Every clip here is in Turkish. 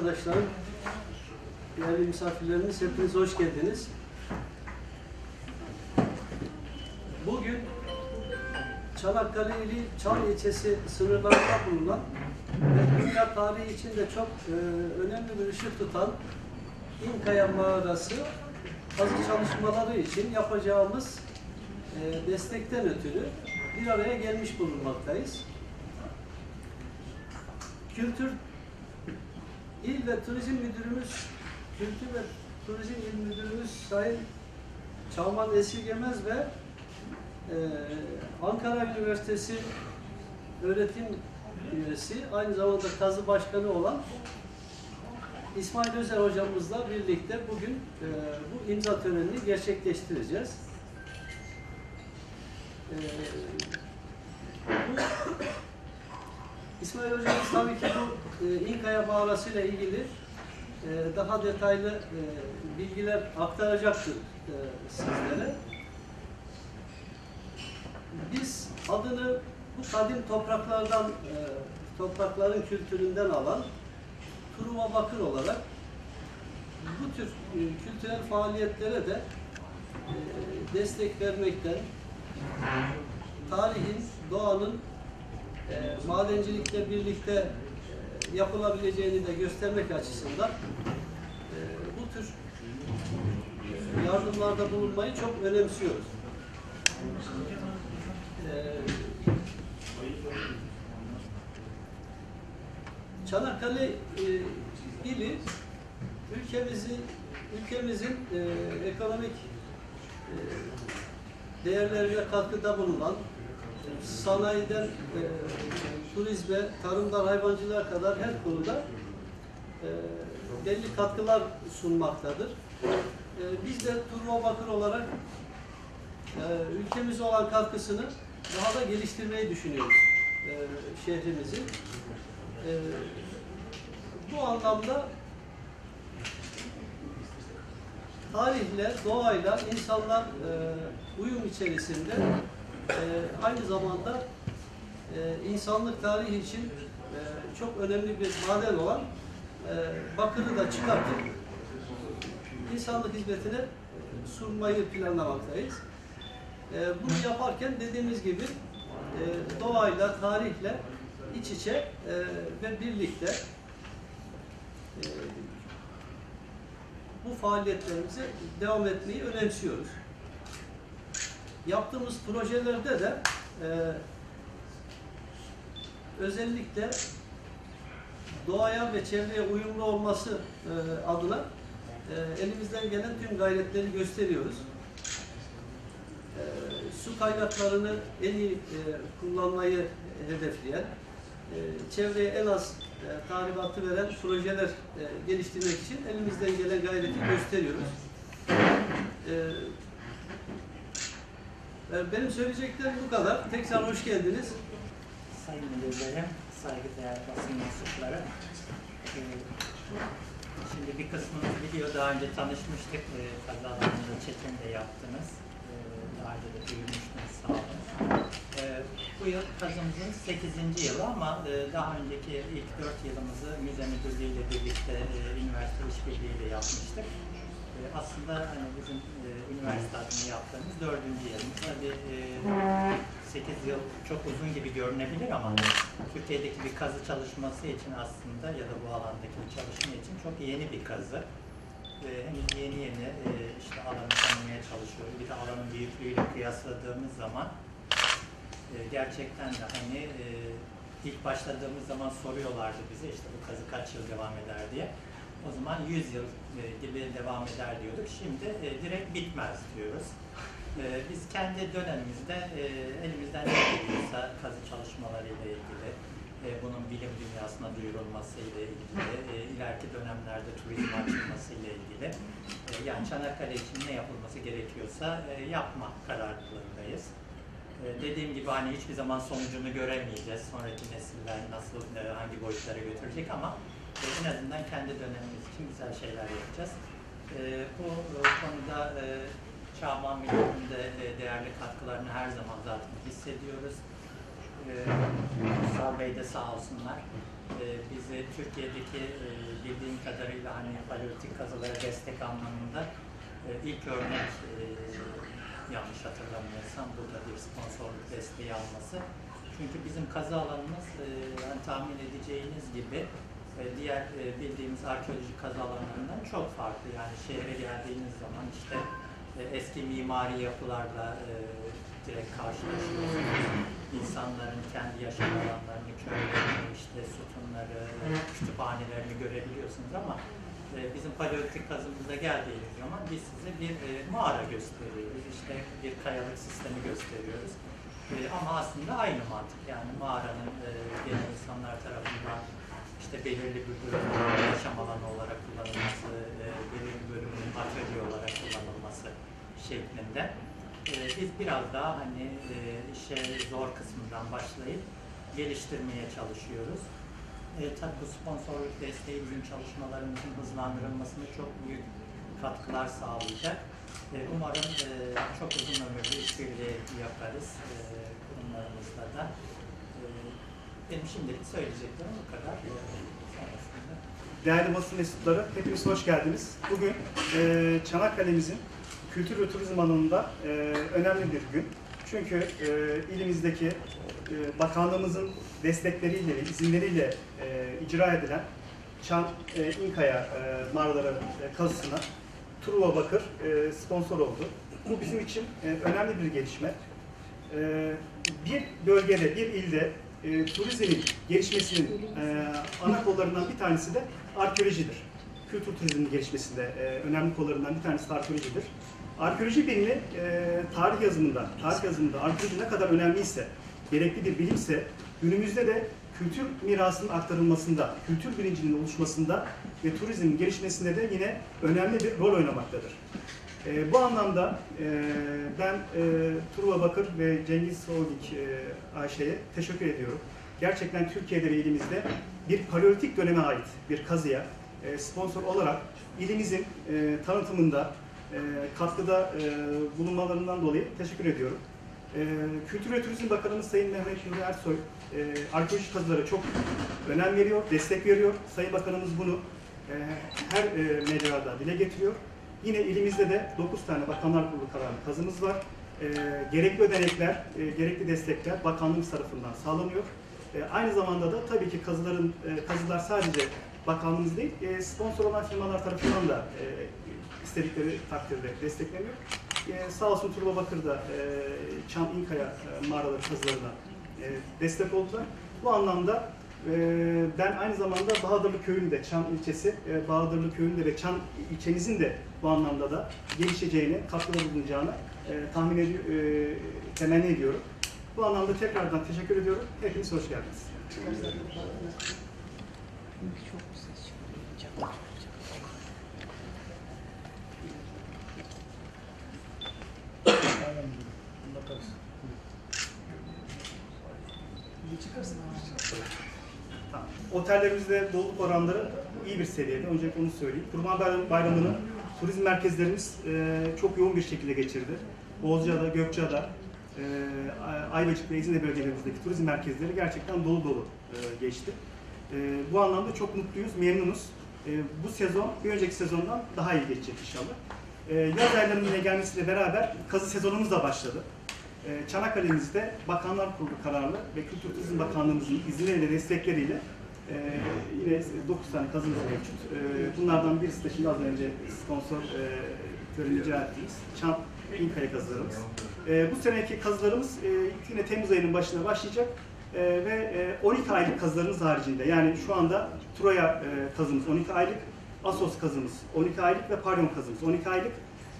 arkadaşlarım, değerli misafirlerimiz hepiniz hoş geldiniz. Bugün Çanakkale ili Çal ilçesi sınırlarında bulunan ve dünya tarihi için de çok e, önemli bir ışık tutan İnkaya Mağarası kazı çalışmaları için yapacağımız e, destekten ötürü bir araya gelmiş bulunmaktayız. Kültür İl ve Turizm Müdürümüz, Kültür ve Turizm İl Müdürümüz Sayın Çağman Esirgemez ve e, Ankara Üniversitesi öğretim üyesi, aynı zamanda kazı başkanı olan İsmail Özer hocamızla birlikte bugün e, bu imza törenini gerçekleştireceğiz. E, bu İsmail Hocamız tabii ki bu e, İnkaya Mağarası ile ilgili e, daha detaylı e, bilgiler aktaracaktır e, sizlere. Biz adını bu kadim topraklardan, e, toprakların kültüründen alan Truva Bakır olarak bu tür e, kültürel faaliyetlere de e, destek vermekten, tarihin, doğanın e, madencilikle birlikte e, yapılabileceğini de göstermek açısından e, bu tür e, yardımlarda bulunmayı çok önemsiyoruz. E, Çanakkale ili ülkemizi ülkemizin ekonomik değerlerine katkıda bulunan sanayiden e, turizme, tarımdan hayvancılığa kadar her konuda e, belli katkılar sunmaktadır. E, biz de Turbo Bakır olarak e, ülkemize olan katkısını daha da geliştirmeyi düşünüyoruz e, şehrimizin. E, bu anlamda tarihle, doğayla insanlar e, uyum içerisinde e, aynı zamanda e, insanlık tarihi için e, çok önemli bir maden olan e, bakırı da çıkartıp insanlık hizmetine sunmayı planlamaktayız. E, bunu yaparken dediğimiz gibi e, doğayla, tarihle iç içe e, ve birlikte e, bu faaliyetlerimize devam etmeyi önemsiyoruz. Yaptığımız projelerde de e, özellikle doğaya ve çevreye uyumlu olması e, adına e, elimizden gelen tüm gayretleri gösteriyoruz. E, su kaynaklarını en iyi e, kullanmayı hedefleyen, e, çevreye en az e, tahribatı veren projeler e, geliştirmek için elimizden gelen gayreti gösteriyoruz. E, benim söyleyeceklerim bu kadar. Tekrar hoş geldiniz. Sayın Müdürlerim, saygıdeğer basın mensupları. Ee, Şimdi bir kısmınız biliyor, daha önce tanışmıştık. Ee, Kazalarında Çetin de yaptınız. Ee, Daha önce de duyurmuştunuz, sağ olun. Ee, Bu yıl kazımızın 8. yılı ama e, daha önceki ilk 4 yılımızı müze müdürlüğü ile birlikte e, üniversite işbirliğiyle yapmıştık. E, Aslında hani bizim e, üniversite adına yaptığımız dördüncü yılımız. Tabii e, 8 yıl çok uzun gibi görünebilir ama Türkiye'deki bir kazı çalışması için aslında ya da bu alandaki bir çalışma için çok yeni bir kazı. E, henüz yeni yeni e, işte alanı tanımaya çalışıyoruz. Bir de alanın büyüklüğüyle kıyasladığımız zaman e, gerçekten de hani e, ilk başladığımız zaman soruyorlardı bize işte bu kazı kaç yıl devam eder diye. O zaman 100 yıl e, gibi devam eder diyorduk. Şimdi e, direkt bitmez diyoruz. E, biz kendi dönemimizde e, elimizden ne geliyorsa kazı çalışmalarıyla ilgili, e, bunun bilim dünyasına duyurulması ile ilgili, e, ileriki dönemlerde turizm açılması ile ilgili, e, yani Çanakkale için ne yapılması gerekiyorsa e, yapma kararlılığındayız. E, dediğim gibi hani hiçbir zaman sonucunu göremeyeceğiz. Sonraki nesiller nasıl, e, hangi boyutlara götürecek ama en azından kendi dönemimiz için güzel şeyler yapacağız. E, bu e, konuda e, Çağman Müdürü'nün de e, değerli katkılarını her zaman zaten hissediyoruz. E, Mustafa Bey de sağ olsunlar. e, bizi Türkiye'deki e, bildiğim kadarıyla hani paleolitik kazılara destek anlamında e, ilk örnek e, yanlış hatırlamıyorsam burada bir sponsorluk desteği alması. Çünkü bizim kazı alanımız e, hani tahmin edeceğiniz gibi diğer e, bildiğimiz arkeolojik kazı çok farklı. Yani şehre geldiğiniz zaman işte e, eski mimari yapılarla e, direkt karşılaşıyorsunuz. İnsanların kendi yaşam alanlarını, köylerini, işte sütunları, kütüphanelerini görebiliyorsunuz ama bizim paleolitik kazımıza geldiğiniz zaman biz size bir mağara gösteriyoruz. İşte bir kayalık sistemi gösteriyoruz. Ama aslında aynı mantık. Yani mağaranın e, insanlar tarafından işte belirli bir bölümün yaşam alanı olarak kullanılması, e, belirli bölümün atölye olarak kullanılması şeklinde. E, biz biraz daha hani e, işe zor kısmından başlayıp geliştirmeye çalışıyoruz. E, tabii bu sponsorluk desteği bizim çalışmalarımızın hızlandırılmasına çok büyük katkılar sağlayacak. E, umarım e, çok uzun ömürlü işbirliği yaparız. E, benim şimdilik söyleyeceklerim bu kadar. Değerli basın mensupları, hepiniz hoş geldiniz. Bugün e, Çanakkale'mizin kültür ve turizm alanında e, önemli bir gün. Çünkü e, ilimizdeki e, bakanlığımızın destekleriyle izinleriyle e, icra edilen Çan e, İnkaya e, mağaraları e, kazısına Truva Bakır e, sponsor oldu. Bu bizim için e, önemli bir gelişme. E, bir bölgede, bir ilde e, turizmin gelişmesinin e, ana kollarından bir tanesi de arkeolojidir. Kültür turizminin gelişmesinde e, önemli kollarından bir tanesi de arkeolojidir. Arkeoloji bilimi e, tarih yazımında, tarih yazımında arkeoloji ne kadar önemliyse, gerekli bir bilimse, günümüzde de kültür mirasının aktarılmasında, kültür bilincinin oluşmasında ve turizmin gelişmesinde de yine önemli bir rol oynamaktadır. E, bu anlamda e, ben e, Truva Bakır ve Cengiz Holding e, Ayşe'ye teşekkür ediyorum. Gerçekten Türkiye'de ve ilimizde bir paleolitik döneme ait bir kazıya e, sponsor olarak ilimizin e, tanıtımında e, katkıda e, bulunmalarından dolayı teşekkür ediyorum. E, Kültür ve Turizm Bakanımız Sayın Mehmet Nuri Ersoy e, arkeolojik kazılara çok önem veriyor, destek veriyor. Sayın Bakanımız bunu e, her e, mecrada dile getiriyor. Yine ilimizde de 9 tane Bakanlar Kurulu kararlı kazımız var. E, gerekli ödenekler, e, gerekli destekler bakanlığımız tarafından sağlanıyor. E, aynı zamanda da tabii ki kazıların e, kazılar sadece bakanlığımız değil, e, sponsor olan firmalar tarafından da e, istedikleri takdirde destekleniyor. E, sağ olsun Turba Bakır da e, Çam İnkaya e, mağaraları kazılarına e, destek oldular. Bu anlamda e, ben aynı zamanda Bahadırlı Köyü'nde, Çam ilçesi, e, Bahadırlı Köyü'nde ve Çam ilçemizin de bu anlamda da gelişeceğini, katkıda bulunacağını e, tahmin ediyor, e, temenni ediyorum. Bu anlamda tekrardan teşekkür ediyorum. Hepiniz hoş geldiniz. Çok güzel çıkıyor. Tamam. Otellerimizde doluluk oranları iyi bir seviyede. Öncelikle onu söyleyeyim. Kurban Bayram- Bayramı'nı turizm merkezlerimiz e, çok yoğun bir şekilde geçirdi. Bozcaada, Gökçeada, e, Ayvacık ve bölgelerimizdeki turizm merkezleri gerçekten dolu dolu e, geçti. E, bu anlamda çok mutluyuz, memnunuz. E, bu sezon bir önceki sezondan daha iyi geçecek inşallah. E, yaz aylarının gelmesiyle beraber kazı sezonumuz da başladı. Ee, Çanakkale'mizde Bakanlar Kurulu kararlı ve Kültür Turizm Bakanlığımızın izinleriyle destekleriyle e, yine 9 tane kazımız mevcut. E, bunlardan birisi de şimdi az önce sponsor e, töreni icra ettiğimiz Çam İnkaya kazılarımız. E, bu seneki kazılarımız e, yine Temmuz ayının başına başlayacak E, ve e, 12 aylık kazılarımız haricinde yani şu anda Troya e, kazımız 12 aylık, Asos kazımız 12 aylık ve Paryon kazımız 12 aylık.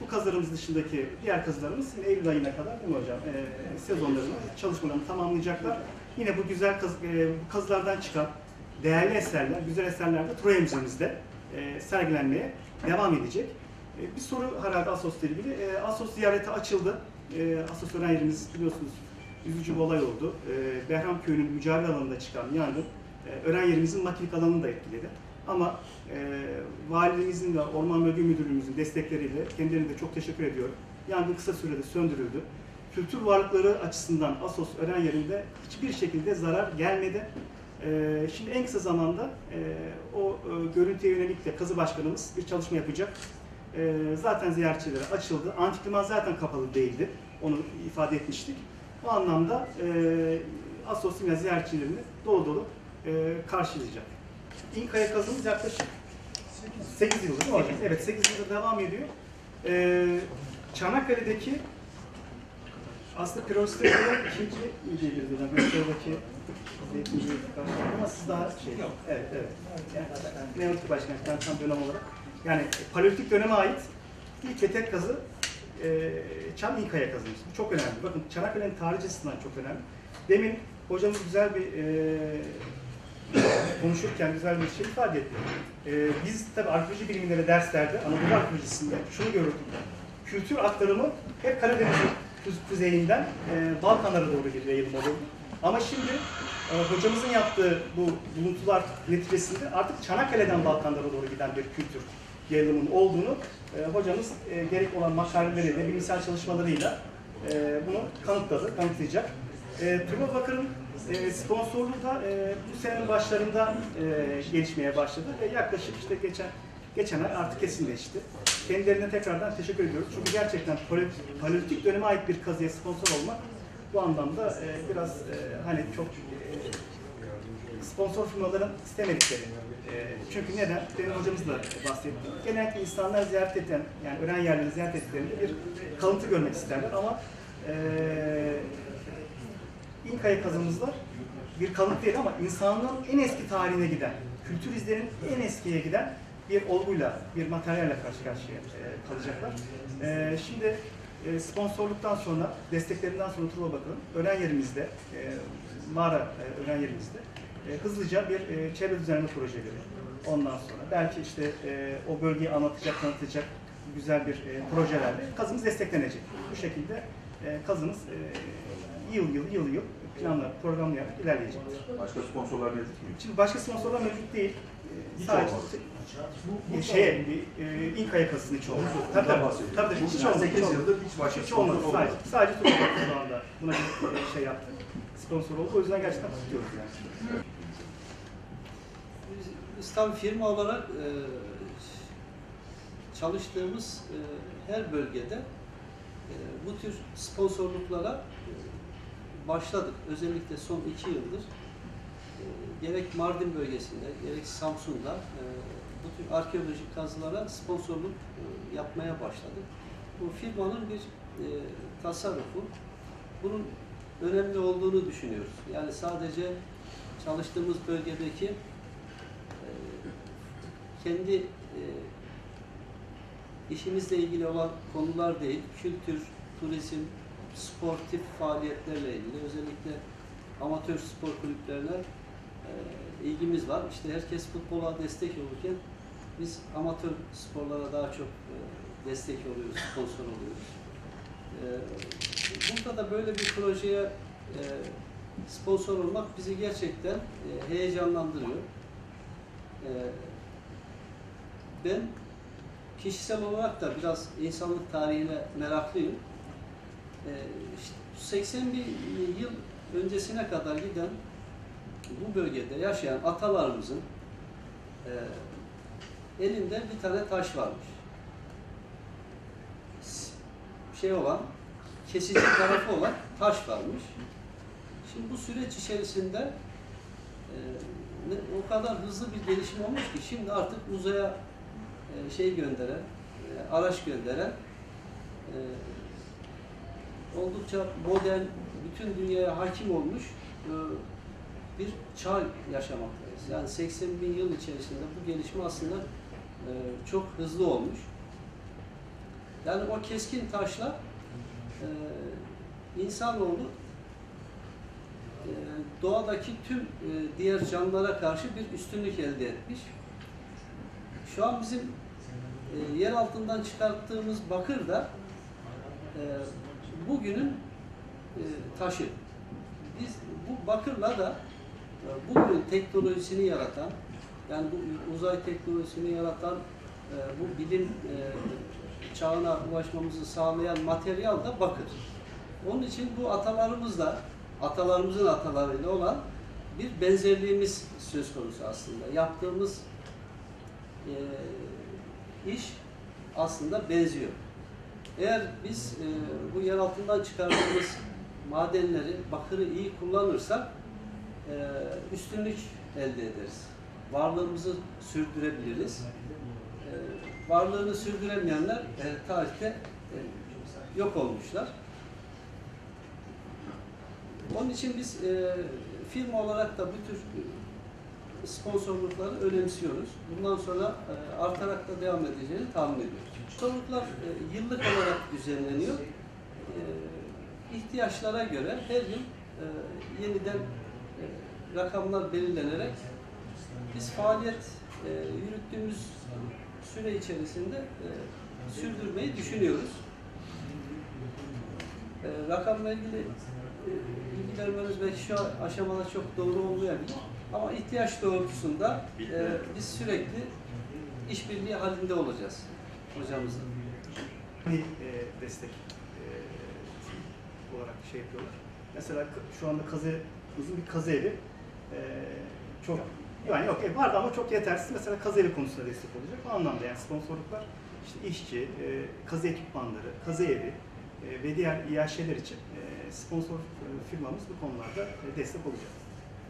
Bu kazılarımız dışındaki diğer kazılarımız yine Eylül ayına kadar değil mi hocam? E, sezonlarını, çalışmalarını tamamlayacaklar. Yine bu güzel kaz, e, bu kazılardan çıkan değerli eserler, güzel eserler de Troya Müzemizde e, sergilenmeye devam edecek. E, bir soru herhalde Asos'la ilgili. E, Asos ziyareti açıldı. E, Asos öğren yerimiz biliyorsunuz üzücü bir olay oldu. E, Behram Köyü'nün mücavir alanında çıkan yangın e, öğren yerimizin makinik alanını da etkiledi. Ama e, valiliğimizin ve Orman Bölge Müdürlüğümüzün destekleriyle kendilerine de çok teşekkür ediyorum. Yangın kısa sürede söndürüldü. Kültür varlıkları açısından Asos öğren yerinde hiçbir şekilde zarar gelmedi. E, şimdi en kısa zamanda e, o e, görüntüye yönelik de kazı başkanımız bir çalışma yapacak. E, zaten ziyaretçilere açıldı. Antik liman zaten kapalı değildi. Onu ifade etmiştik. Bu anlamda e, Assos ziyaretçilerini dolu dolu e, karşılayacak. İnkaya kazımız yaklaşık 8 yıldır değil mi hocam? Evet 8 yıldır devam ediyor. E, Çanakkale'deki aslında Piros'ta ikinci diyebiliriz hocam? Piros'taki ama siz daha şey. Yok. Evet, evet. Yani, Neolitik başkanlıktan tam dönem olarak. Yani Paleolitik döneme ait ilk ve tek kazı e, Çam İnkaya kazımız. Bu çok önemli. Bakın Çanakkale'nin tarihi açısından çok önemli. Demin hocamız güzel bir e, konuşurken güzel bir şey ifade etti. E, biz tabii arkeoloji bilimleri derslerde, Anadolu arkeolojisinde şunu görürdük. Kültür aktarımı hep Karadeniz'in kuze- kuzeyinden e, Balkanlara doğru bir yayılım olurdu. Ama şimdi e, hocamızın yaptığı bu buluntular neticesinde artık Çanakkale'den Balkanlara doğru giden bir kültür yayılımının olduğunu e, hocamız e, gerek olan makaleleriyle, bilimsel çalışmalarıyla e, bunu kanıtladı, kanıtlayacak. E, Turbo Bakır'ın e, sponsorluğu da e, bu senenin başlarında e, gelişmeye başladı ve yaklaşık işte geçen geçen ay artık kesinleşti. Kendilerine tekrardan teşekkür ediyoruz. Çünkü gerçekten pale- paleolitik döneme ait bir kazıya sponsor olmak bu anlamda e, biraz e, hani çok e, sponsor firmaların istemedikleri. E, çünkü neden? Benim hocamız da bahsetti. Genellikle insanlar ziyaret eden, yani öğren yerlerini ziyaret ettiklerinde bir kalıntı görmek isterler ama e, İnkaya kazımızlar bir kalıntı değil ama insanlığın en eski tarihine giden, kültür izlerinin en eskiye giden bir olguyla, bir materyalle karşı karşıya e, kalacaklar. E, şimdi e, sponsorluktan sonra, desteklerinden sonra Truva Bakır'ın öğren yerimizde, e, mağara e, öğren yerimizde e, hızlıca bir e, çevre düzenleme projeleri. Ondan sonra belki işte e, o bölgeyi anlatacak, tanıtacak güzel bir e, projelerle kazımız desteklenecek. Bu şekilde e, kazımız e, yıl yıl yıl yıl planlar, programlayarak ilerleyecektir. Başka sponsorlar mevcut mu? Şimdi başka sponsorlar mevcut değil. Hiç Sadece olmaz. Bu şeye, bir, e, İnkaya kasının hiç olmaz. Tabii tabii. bahsediyorum. Tabii tabii. Hiç olmaz. 8 hiç olmaz. yıldır hiç başka Hiç olmaz. olmadı. Sadece, sadece Turbo şu anda buna bir e, şey yaptı. Sponsor oldu. O yüzden gerçekten tutuyoruz yani. Biz, biz tabii firma olarak e, çalıştığımız e, her bölgede e, bu tür sponsorluklara e, başladık. Özellikle son iki yıldır e, gerek Mardin bölgesinde gerek Samsun'da e, arkeolojik kazılara sponsorluk e, yapmaya başladık. Bu firmanın bir e, tasarrufu. Bunun önemli olduğunu düşünüyoruz. Yani sadece çalıştığımız bölgedeki e, kendi e, işimizle ilgili olan konular değil, kültür, turizm, sportif faaliyetlerle ilgili özellikle amatör spor kulüplerine e, ilgimiz var. İşte herkes futbola destek olurken biz amatör sporlara daha çok e, destek oluyoruz, sponsor oluyoruz. E, burada da böyle bir projeye e, sponsor olmak bizi gerçekten heyecanlandırıyor. Ben kişisel olarak da biraz insanlık tarihine meraklıyım. E, işte 80 bin yıl öncesine kadar giden bu bölgede yaşayan atalarımızın elinde bir tane taş varmış. Şey olan, kesici tarafı olan taş varmış. Şimdi bu süreç içerisinde e, o kadar hızlı bir gelişim olmuş ki şimdi artık uzaya e, şey gönderen, e, araç gönderen e, oldukça modern, bütün dünyaya hakim olmuş e, bir çağ yaşamaktayız. Yani 80 bin yıl içerisinde bu gelişme aslında e, çok hızlı olmuş. Yani o keskin taşla e, insanoğlu e, doğadaki tüm e, diğer canlılara karşı bir üstünlük elde etmiş. Şu an bizim e, yer altından çıkarttığımız bakır da e, bugünün e, taşı. Biz bu bakırla da e, bugünün teknolojisini yaratan, yani bu uzay teknolojisini yaratan, e, bu bilim e, çağına ulaşmamızı sağlayan materyal da bakır. Onun için bu atalarımızla, atalarımızın atalarıyla olan bir benzerliğimiz söz konusu aslında. Yaptığımız e, iş aslında benziyor. Eğer biz e, bu yer altından çıkardığımız madenleri, bakırı iyi kullanırsak e, üstünlük elde ederiz. Varlığımızı sürdürebiliriz. E, varlığını sürdüremeyenler e, tarihte e, yok olmuşlar. Onun için biz e, firma olarak da bu tür e, sponsorlukları önemsiyoruz. Bundan sonra artarak da devam edeceğini tahmin ediyoruz. Sponsorluklar yıllık olarak düzenleniyor. E, göre her yıl yeniden rakamlar belirlenerek biz faaliyet e, yürüttüğümüz süre içerisinde e, sürdürmeyi düşünüyoruz. E, rakamla ilgili e, bilgi vermeniz belki şu aşamada çok doğru olmayabilir. Ama ihtiyaç doğrultusunda e, biz sürekli işbirliği halinde olacağız hocamızla. Hani e, destek e, olarak şey yapıyorlar. Mesela şu anda kazımızın bir kazı evi e, çok yani yok ev vardı ama çok yetersiz. Mesela kazı evi konusunda destek olacak. O anlamda yani sponsorluklar işte işçi, e, kazı ekipmanları, kazı evi e, ve diğer İAŞ'ler için e, sponsor e, firmamız bu konularda e, destek olacak.